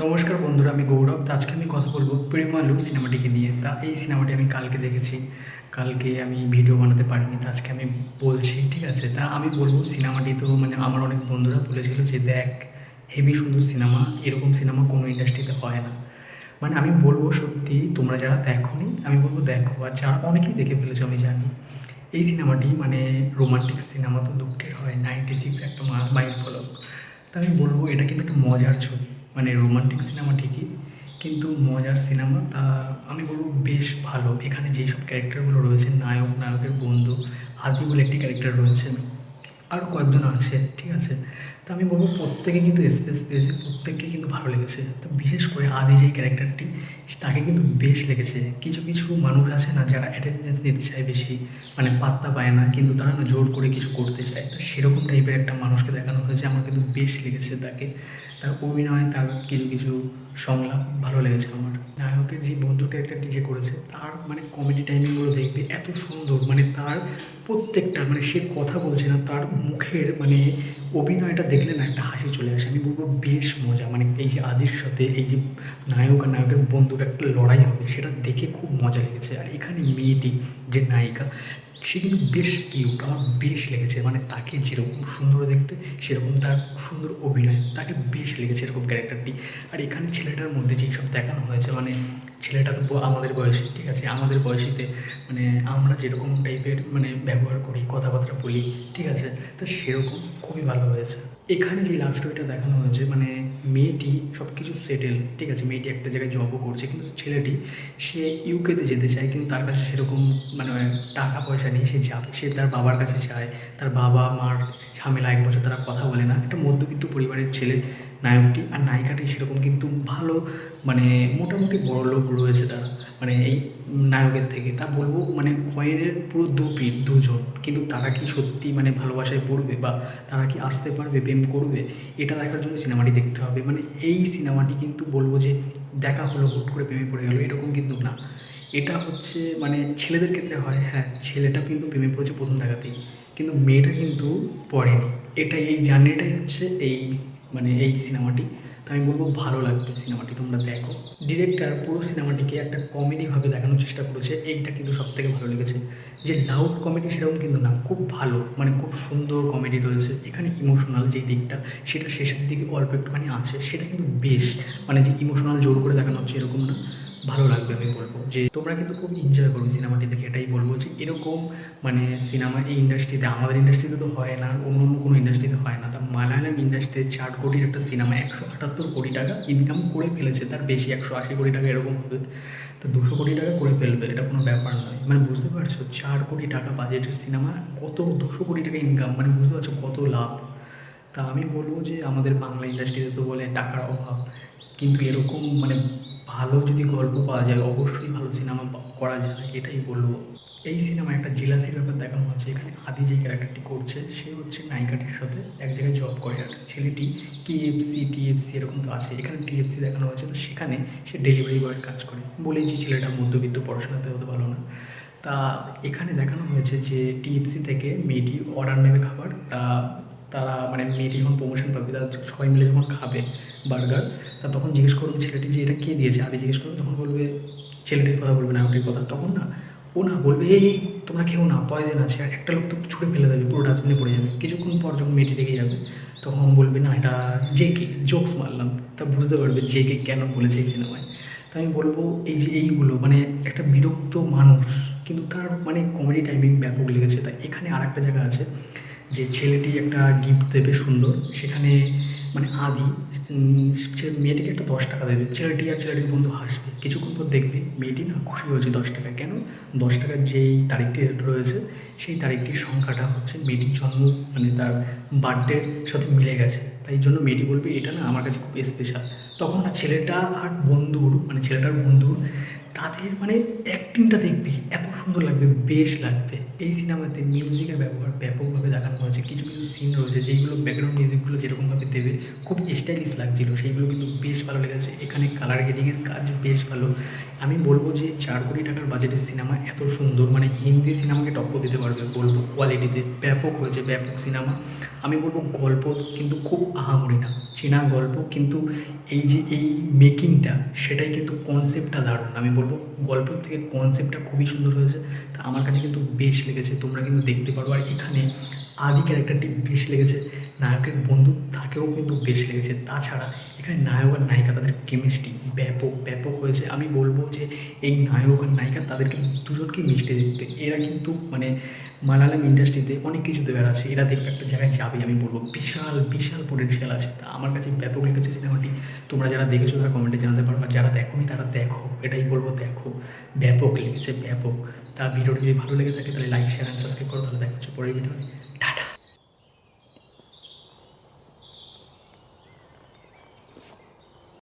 নমস্কার বন্ধুরা, আমি গৌরব। তা আজকে আমি কথা বলব প্রেমালু সিনেমাটিকে নিয়ে। তা এই সিনেমাটি আমি কালকে দেখেছি। কালকে আমি ভিডিও বানাতে পারিনি, তা আজকে আমি বলছি, ঠিক আছে? তা আমি বলব সিনেমাটি তো মানে আমার অনেক বন্ধুরা বলেছিল যে, দেখ হেভি সুন্দর সিনেমা, এরকম সিনেমা কোনো ইন্ডাস্ট্রিতে হয় না। মানে আমি বলব সত্যি, তোমরা যারা দেখোনি, আমি বলব দেখো। আর যারা অনেকেই দেখে ফেলেছো, আমি জানি। এই সিনেমাটি মানে রোমান্টিক সিনেমা তো দুঃখের হয়। নাইনটি সিক্স একটা মাইল ফলক তা আমি বলব এটা কিন্তু একটা মজার ছবি। মানে রোমান্টিক সিনেমা ঠিকই, কিন্তু মজার সিনেমা তা আমি বলব বেশ ভালো। এখানে যেসব ক্যারেক্টারগুলো রয়েছে, নায়ক, নায়কের বন্ধু হাতি বলে একটি ক্যারেক্টার রয়েছে। আরও কয়েকজন আছে, ঠিক আছে? তো আমি বলব প্রত্যেকে কিন্তু স্পেস পেয়েছে, প্রত্যেককে কিন্তু ভালো লেগেছে। তো বিশেষ করে আদি যে ক্যারেক্টারটি তাকে কিন্তু বেশ লেগেছে। কিছু কিছু মানুষ আছে না যারা অ্যাটেন্ডেন্স দিতে চায় বেশি মানে পাত্তা পায় না, কিন্তু তারা না জোর করে কিছু করতে চায়। তো সেরকম টাইপের একটা মানুষকে দেখানো হয়েছে, আমার কিন্তু বেশ লেগেছে তাকে। তার অভিনয়, তার কিছু কিছু সংলাপ, ভালো লেগেছে আমার। নায়কের যে বন্ধু একটা যে করেছে, তার মানে কমেডি টাইমিংগুলো দেখবে এত সুন্দর মানে তার প্রত্যেকটা মানে সে কথা বলছে না, তার মুখের মানে অভিনয়টা দেখলে না একটা হাসি চলে আসে। আমি বলব বেশ মজা মানে এই যে আদির সাথে এই যে নায়ক আর নায়কের বন্ধুর একটা লড়াই হবে, সেটা দেখে খুব মজা লেগেছে। আর এখানে মেয়েটি, যে নায়িকা সে কিন্তু বেশ কিউট আমার বেশ লেগেছে। মানে তাকে যেরকম সুন্দর দেখতে, সেরকম তার সুন্দর অভিনয়, তাকে বেশ লেগেছে এরকম ক্যারেক্টারটি আর এখানে ছেলেটার মধ্যে যেই সব দেখানো হয়েছে মানে ছেলেটা তো আমাদের বয়সী, ঠিক আছে? আমাদের বয়সীতে মানে আমরা যেরকম টাইপের মানে ব্যবহার করি, কথাবার্তা বলি, ঠিক আছে? তো সেরকম খুবই ভালো হয়েছে। এখানে যে লাভ স্টোরিটা দেখানো হয়েছে মানে মেয়েটি সব কিছু সেটেল ঠিক আছে? মেয়েটি একটা জায়গায় জবও করছে, কিন্তু ছেলেটি, সে ইউকেতে যেতে চায়, কিন্তু তার কাছে সেরকম মানে টাকা পয়সা নেই, সে যাবে সে তার বাবার কাছে চায়, তার বাবা মার ঝামেলা এক বছর তারা কথা বলে না। একটা মধ্যবিত্ত পরিবারের ছেলে, নায়কটি, আর নায়িকাটি সেরকম, কিন্তু ভালো মানে মোটামুটি বড় লোক রয়েছে তারা। মানে এই নায়কের থেকে। তা বলব মানে কয়েনের পুরো দু পিঠ, দুজন। কিন্তু তারা কি সত্যি মানে ভালোবাসায় পড়বে বা তারা কি আসতে পারবে, প্রেম করবে, এটা দেখার জন্য সিনেমাটি দেখতে হবে। মানে এই সিনেমাটি কিন্তু বলব যে দেখা হলো, হুট করে প্রেমে পড়ে গেলো, এরকম কিন্তু না। এটা হচ্ছে মানে ছেলেদের ক্ষেত্রে হয় হ্যাঁ ছেলেটা কিন্তু প্রেমে পড়েছে প্রথম দেখাতেই। কিন্তু মেয়েটা কিন্তু পড়েনি। এটা এই জার্নিটাই হচ্ছে এই মানে এই সিনেমাটি। তো আমি বলব ভালো লাগবে সিনেমাটি তোমরা দেখো। ডিরেক্টর পুরো সিনেমাটিকে একটা কমেডিভাবে দেখানোর চেষ্টা করেছে, এইটা কিন্তু সব থেকে ভালো লেগেছে। যে লাউড কমেডি সেরকম কিন্তু না, খুব ভালো মানে খুব সুন্দর কমেডি রয়েছে। এখানে ইমোশনাল যে দিকটা, সেটা শেষের দিকে অল্প একটুখানি আছে, সেটা কিন্তু বেশ মানে যে ইমোশনাল জোর করে দেখানো হচ্ছে এরকম না। ভালো লাগবে আমি বলব। যে তোমরা কিন্তু খুব এনজয় করবে সিনেমাটি দেখে, এটাই বলব যে এরকম মানে সিনেমা এই ইন্ডাস্ট্রিতে আমাদের ইন্ডাস্ট্রিতে তো হয় না, অন্য অন্য কোনো ইন্ডাস্ট্রিতে হয় না। তা মালায়ালাম ইন্ডাস্ট্রিতে চার কোটির একটা সিনেমা একশো আটাত্তর কোটি টাকা ইনকাম করে ফেলেছে, তার বেশি একশো আশি কোটি টাকা এরকম হবে। তো দুশো কোটি টাকা করে ফেলবে, এটা কোনো ব্যাপার নয়। মানে বুঝতে পারছ, চার কোটি টাকা বাজেটের সিনেমা কত দুশো কোটি টাকা ইনকাম মানে বুঝতে পারছ কত লাভ। তা আমি বলব যে আমাদের বাংলা ইন্ডাস্ট্রিতে তো বলে টাকার অভাব, কিন্তু এরকম মানে ভালো যদি গল্প পাওয়া যায়, অবশ্যই ভালো সিনেমা করা যায়, এটাই বলব। এই সিনেমা একটা জেলাসির ব্যাপার দেখানো হচ্ছে, এখানে আদি যে ক্যারেক্টারটি করছে, সে হচ্ছে নায়িকাটির সাথে এক জায়গায় জব করে, আর ছেলেটি টিএফসি টিএফসি এরকম তো আছে, এখানে টিএফসি দেখানো হয়েছে, তো সেখানে সে ডেলিভারি বয়ের কাজ করে। বলেই যে ছেলেটা মধ্যবিত্ত, পড়াশোনাতে হতে ভালো না। তা এখানে দেখানো হয়েছে যে টিএফসি থেকে মেয়েটি অর্ডার নেবে খাবার, তা, তারা মানে মেয়েটি যখন প্রমোশন পাবে, তারা সবাই মিলে যখন খাবে বার্গার তা তখন জিজ্ঞেস করবে ছেলেটি যে এটা কে দিয়েছে? আগে জিজ্ঞেস করবে তখন বলবে, ছেলেটির কথা বলবে না ওটির কথা তখন না, ও না বলবে, এই তোমরা খেও না, পয়জন আছে, আর একটা লোক তো ছুঁড়ে ফেলে দেবে পুরো ডাস্টবিনে পড়ে যাবে। কিছুক্ষণ পর যখন মেয়েটি দেখে যাবে, তখন বলবে, না, এটা জে কে জোকস মারলাম। তা বুঝতে পারবে জে কে কেন বলেছে এই সিনেমায়। তো আমি বলব, এই যে এইগুলো মানে একটা বিরক্ত মানুষ, কিন্তু তার মানে কমেডি টাইমিং ব্যাপক লেগেছে। তাই এখানে আর একটা জায়গা আছে, যে ছেলেটি একটা গিফট দেবে সুন্দর, সেখানে মানে আদি মেয়েটিকে একটা দশ টাকা দেবে। ছেলেটি আর ছেলেটির বন্ধু হাসবে। কিছুক্ষণ পর দেখবে মেয়েটি না খুশি হয়েছে দশ টাকা কেন? দশ টাকার যেই তারিখটি রয়েছে, সেই তারিখটির সংখ্যাটা হচ্ছে মেয়েটির জন্ম মানে তার বার্থডের সাথে মিলে গেছে। তাই জন্য মেয়েটি বলবে, এটা না আমার কাছে খুব স্পেশাল তখন না ছেলেটা আর বন্ধুর মানে ছেলেটার বন্ধুর তাদের মানে অ্যাক্টিংটা দেখবি, এত সুন্দর লাগবে, বেশ লাগবে। এই সিনেমাতে মিউজিকের ব্যবহার ব্যাপকভাবে দেখানো হয়েছে। কিছু কিছু সিন রয়েছে যেইগুলো ব্যাকগ্রাউন্ড মিউজিকগুলো যেরকমভাবে দেবে, খুব স্টাইলিশ লাগছিল। সেইগুলো কিন্তু বেশ ভালো লেগেছে। এখানে কালার গ্রেডিংয়ের কাজ বেশ ভালো। আমি বলব যে চার কোটি টাকার বাজেটের সিনেমা এত সুন্দর। মানে হিন্দি সিনেমাকে টপ্প দিতে পারবে, বলব কোয়ালিটিতে ব্যাপক হয়েছে, ব্যাপক সিনেমা আমি বলব গল্প কিন্তু খুব আহামরি না। চেনা গল্প, কিন্তু এই যে এই মেকিংটা সেটাই কিন্তু কনসেপ্টটা দারুণ। আমি বলব গল্প থেকে কনসেপ্টটা খুবই সুন্দর হয়েছে। তা আমার কাছে কিন্তু বেশ লেগেছে, তোমরা কিন্তু দেখতে পারো। আর এখানে আদি ক্যারেক্টারটি বেশ লেগেছে, নায়কের বন্ধু তাকেও কিন্তু বেশ লেগেছে। তাছাড়া এখানে নায়ক আর নায়িকা, তাদের কেমিস্ট্রি ব্যাপক ব্যাপক হয়েছে। আমি বলব যে এই নায়ক আর নায়িকা, তাদেরকে দুজনকে মিশতে দেখতে। এরা কিন্তু মানে মালায়ালাম ইন্ডাস্ট্রিতে অনেক কিছু দেওয়ার আছে। এরা দেখবে একটা জায়গায় যাবে, আমি বলব, বিশাল বিশাল পোটেনশিয়াল আছে। তা আমার কাছে ব্যাপক লেগেছে সিনেমাটি। তোমরা যারা দেখেছ, তারা কমেন্টে জানাতে পারো। আর যারা দেখোনি, তারা দেখো। এটাই বলব, দেখো। ব্যাপক লেগেছে, ব্যাপক। তা ভিডিওটি যদি ভালো লেগে থাকে, তাহলে লাইক শেয়ার অ্যান্ড সাবস্ক্রাইব করো। তাহলে দেখা পরের ভিডিও